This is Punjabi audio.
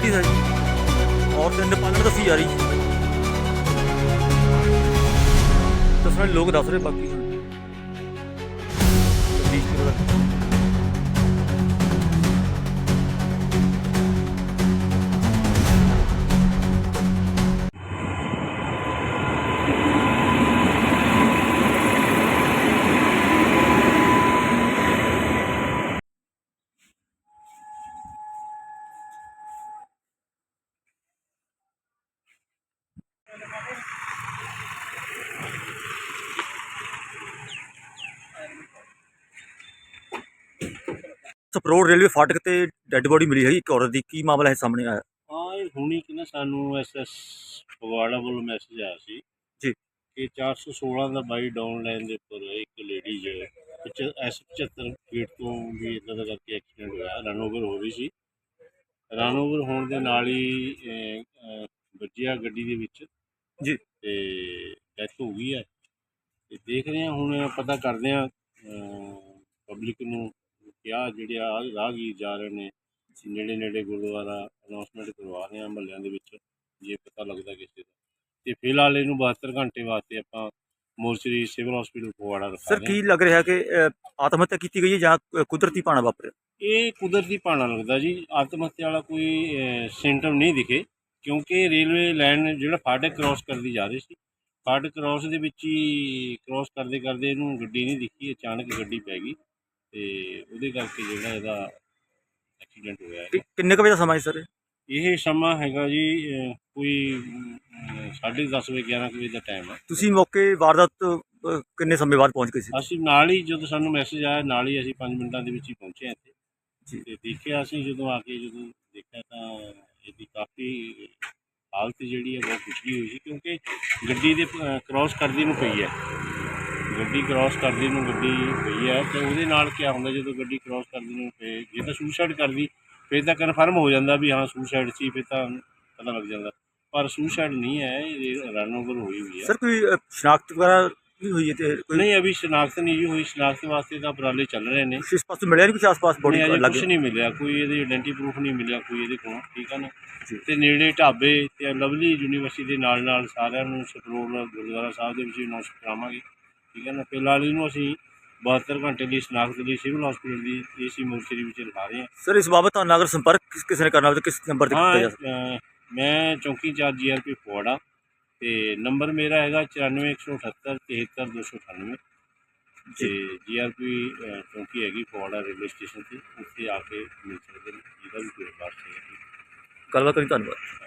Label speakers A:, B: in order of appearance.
A: ਲੇਡੀਜ਼ ਹੈ ਜੀ। ਔਰਤ ਇੰਡੀਪੈਂਡੈਂਟ ਦੱਸੀ ਜਾ। ਰਹੀ ਤਾਂ ਸਾਰੇ ਲੋਕ ਦੱਸ ਰਹੇ ਬਾਕੀ। ਹੁਣ ਸਪਰੋਡ ਰੇਲਵੇ ਫਾਟਕ ਤੇ ਡੈੱਡ ਬੋਡੀ ਮਿਲੀ ਹੈ ਇੱਕ ਔਰਤ ਦੀ। ਕੀ ਮਾਮਲਾ ਹੈ ਸਾਹਮਣੇ ਆਇਆ?
B: ਹਾਂ ਇਹ ਹੁਣੀ ਕਿ ਨਾ ਸਾਨੂੰ ਐਸਐਸ ਫਗਵਾੜਾ ਵੱਲੋਂ ਮੈਸੇਜ ਆਇਆ ਸੀ
A: ਜੀ।
B: ਕਿ 416 ਦਾ ਬਾਈ ਡਾਊਨ ਲਾਈਨ ਦੇ ਉੱਪਰ ਇੱਕ ਲੇਡੀ ਜੋ ਐਸ 75 ਫੀਟ ਤੋਂ ਵੀ ਇਦਾਂ ਦਾ ਕਰਕੇ ਐਕਸੀਡੈਂਟ ਹੋਇਆ ਰਨ ਓਵਰ ਹੋ ਰਹੀ ਸੀ। ਰਨ ਓਵਰ ਹੋਣ ਦੇ ਨਾਲ ਹੀ ਵੱਜਿਆ ਗੱਡੀ ਦੇ ਵਿੱਚ।
A: ਜੀ।
B: ਤੇ ਡੈਥ ਹੋ ਗਈ ਹੈ। ਤੇ ਦੇਖ ਰਹੇ ਹਾਂ ਹੁਣ ਪਤਾ ਕਰਦੇ ਹਾਂ ਪਬਲਿਕ ਨੂੰ ਕਿਹਾ ਜਿਹੜੇ ਆ ਰਾਹਗੀਰ ਜਾ ਰਹੇ ਨੇ ਨੇੜੇ ਨੇੜੇ ਗੁਰਦੁਆਰਾ ਅਨਾਉਂਸਮੈਂਟ ਕਰਵਾ ਰਹੇ ਆ ਮਹੱਲਿਆਂ ਦੇ ਵਿੱਚ ਜੇ ਪਤਾ ਲੱਗਦਾ ਕਿਸੇ ਦਾ। ਤੇ ਫਿਲਹਾਲ ਇਹਨੂੰ 72 ਘੰਟੇ ਵਾਸਤੇ ਆਪਾਂ ਮੋਰਚਰੀ ਸਿਵਲ ਹਸਪੀਟਲ ਫਗਵਾੜਾ ਰਖਾ
A: ਸਰ ਕੀ ਲੱਗ ਰਿਹਾ ਕਿ ਆਤਮ ਹੱਤਿਆ ਕੀਤੀ ਗਈ ਹੈ ਜਾਂ ਕੁਦਰਤੀ ਪਾਣਾ ਵਾਪਰਿਆ?
B: ਹਾਂ। ਇਹ ਕੁਦਰਤੀ ਭਾਣਾ ਲੱਗਦਾ ਜੀ। ਆਤਮ ਹੱਤਿਆ ਵਾਲਾ ਕੋਈ ਸਿੰਟਮ ਨਹੀਂ ਦਿਖੇ ਕਿਉਂਕਿ ਰੇਲਵੇ ਲਾਈਨ ਜਿਹੜਾ ਫਾਟਕ ਕ੍ਰਾਸ ਕਰਦੀ ਜਾ ਰਹੀ ਸੀ। ਫਾਟਕ ਕ੍ਰਾਸ ਦੇ ਵਿੱਚ ਹੀ ਕ੍ਰਾਸ ਕਰਦੇ ਕਰਦੇ ਇਹਨੂੰ ਗੱਡੀ ਨਹੀਂ ਦਿਖੀ ਅਚਾਨਕ ਗੱਡੀ ਪੈ ਗਈ। ਤੇ ਉਹਦੇ ਕਰਕੇ ਜਿਹੜਾ ਇਹਦਾ ਐਕਸੀਡੈਂਟ ਹੋਇਆ ਹੈ
A: ਕਿ- ਕਿੰਨੇ ਕੁ ਵਜੇ ਦਾ ਸਮਾਂ ਹੈ ਸਰ
B: ਇਹ? ਸਮਾਂ ਹੈਗਾ ਜੀ ਅਹ, ਕੋਈ ਅਮ, ਸਾਢੇ ਦਸ ਵਜੇ 11 ਕੁ ਵਜੇ ਦਾ ਟਾਈਮ ਹੈ
A: ਤੁਸੀਂ ਮੌਕੇ ਵਾਰਦਾਤ ਤੋਂ, ਕਿੰਨੇ ਸਮੇਂ ਬਾਅਦ ਪਹੁੰਚ ਗਏ ਸੀ?
B: ਅਸੀਂ ਨਾਲ ਹੀ ਜਦੋਂ ਸਾਨੂੰ ਮੈਸੇਜ ਆਇਆ ਨਾਲ ਹੀ ਅਸੀਂ 5 ਮਿੰਟਾਂ ਦੇ ਵਿੱਚ ਹੀ ਪਹੁੰਚੇ ਹਾਂ ਇੱਥੇ।
A: ਜੀ।
B: ਤੇ ਦੇਖਿਆ ਅਸੀਂ ਜਦੋਂ ਆ ਕੇ ਜਦੋਂ ਦੇਖਿਆ ਤਾਂ ਇਹਦੀ ਕਾਫੀ ਹਾਲਤ ਜਿਹੜੀ ਹੈ ਬਹੁਤ ਖੁਸ਼ਕੀ ਹੋਈ ਸੀ ਕਿਉਂਕਿ ਗੱਡੀ ਦੇ ਕ੍ਰਾਸ ਕਰਦੀ ਨੂੰ ਪਈ ਹੈ। ਗੱਡੀ ਕ੍ਰਾਸ ਕਰਦੀ ਨੂੰ ਗੱਡੀ ਪਈ ਹੈ ਤੇ ਉਹਦੇ ਨਾਲ ਕੀ ਹੁੰਦਾ ਜਦੋਂ ਗੱਡੀ ਕ੍ਰਾਸ ਕਰਦੀ ਨੂੰ ਪਏ ਜੇ ਤਾਂ ਸੁਸਾਈਡ ਕਰਦੀ ਫਿਰ ਤਾਂ ਕਨਫਰਮ ਹੋ ਜਾਂਦਾ ਵੀ ਹਾਂ ਸੁਸਾਈਡ ਸੀ ਫਿਰ ਤਾਂ ਪਤਾ ਲੱਗ ਜਾਂਦਾ। ਪਰ ਸੁਸਾਈਡ ਨਹੀਂ ਹੈ ਇਹ ਰਨ ਓਵਰ ਹੋਈ ਹੋਈ ਹੈ
A: ਸਰ ਕੋਈ ਸ਼ਨਾਖਤ ਵਗੈਰਾ ਵੀ ਹੋਈ ਹੈ ਤੇ ਕੋਈ
B: ਨਹੀਂ ਅਭੀ ਸ਼ਨਾਖਤ ਨਹੀਂ ਜੀ ਹੋਈ। ਸ਼ਨਾਖਤ ਵਾਸਤੇ ਤਾਂ ਉਪਰਾਲੇ ਚੱਲ ਰਹੇ ਨੇ।
A: ਇਸ ਪਾਸੇ ਮਿਲਿਆ ਨਹੀਂ ਕੁਝ ਆਸ-ਪਾਸ ਬੋਡੀ ਲੱਗ
B: ਕੁਝ ਨਹੀਂ ਮਿਲਿਆ। ਕੋਈ ਇਹਦੀ ਆਇਡੈਂਟੀ ਪ੍ਰੂਫ ਨਹੀਂ ਮਿਲਿਆ ਕੋਈ ਇਹਦੇ ਕੋਲ ਠੀਕ ਹੈ ਨਾ। ਤੇ ਨੇੜੇ ਢਾਬੇ ਤੇ ਲਵਲੀ ਯੂਨੀਵਰਸਿਟੀ ਦੇ ਨਾਲ ਨਾਲ ਸਾਰਿਆਂ ਨੂੰ ਸਟਰੋਲ ਗੁਰਦੁਆਰਾ ਸਾਹਿਬ ਦੇ ਵਿੱਚ ਅਨਾਉਂਸ ਕਰਾਵਾਂਗੇ। ਠੀਕ ਹੈ ਨਾ ਫਿਲਹਾਲ ਇਹਨੂੰ ਅਸੀਂ 72 ਘੰਟੇ ਦੀ ਸ਼ਨਾਖਤ ਲਈ ਸਿਵਲ ਹਸਪੀਟਲ ਦੀ ਏਸੀ ਮੋਰਚਰੀ ਵਿੱਚ ਰਖਾ ਰਹੇ ਹਾਂ।
A: ਸਰ ਇਸ ਬਾਬਤ ਤੁਹਾਨੂੰ ਅਗਰ ਸੰਪਰਕ ਕਿਸ ਕਿਸੇ ਨੇ ਕਰਨਾ ਹੋਵੇ ਤਾਂ ਕਿਸ ਨੰਬਰ ਤੇ ਕੀਤਾ ਜਾ ਸਕਦਾ?
B: ਹਾਂ ਅ, ਮੈਂ ਚੌਂਕੀ ਇੰਚਾਰਜ ਜੀਆਰਪੀ ਫਗਵਾੜਾ ਤੇ ਨੰਬਰ ਮੇਰਾ ਹੈਗਾ 94178 73298 ਤੇ ਜੀਆਰਪੀ ਚੌਂਕੀ ਹੈਗੀ ਫਗਵਾੜਾ ਰੇਲਵੇ ਸਟੇਸ਼ਨ ਤੇ ਉੱਥੇ ਆ ਕੇ ਮਿਲ ਸਕਦੇ ਨੇ ਜਿਹਦਾ ਵੀ ਕੋਈ ਬਾਤ ਹੈ।
A: ਗੱਲਬਾਤ ਕਰੀ ਧੰਨਵਾਦ।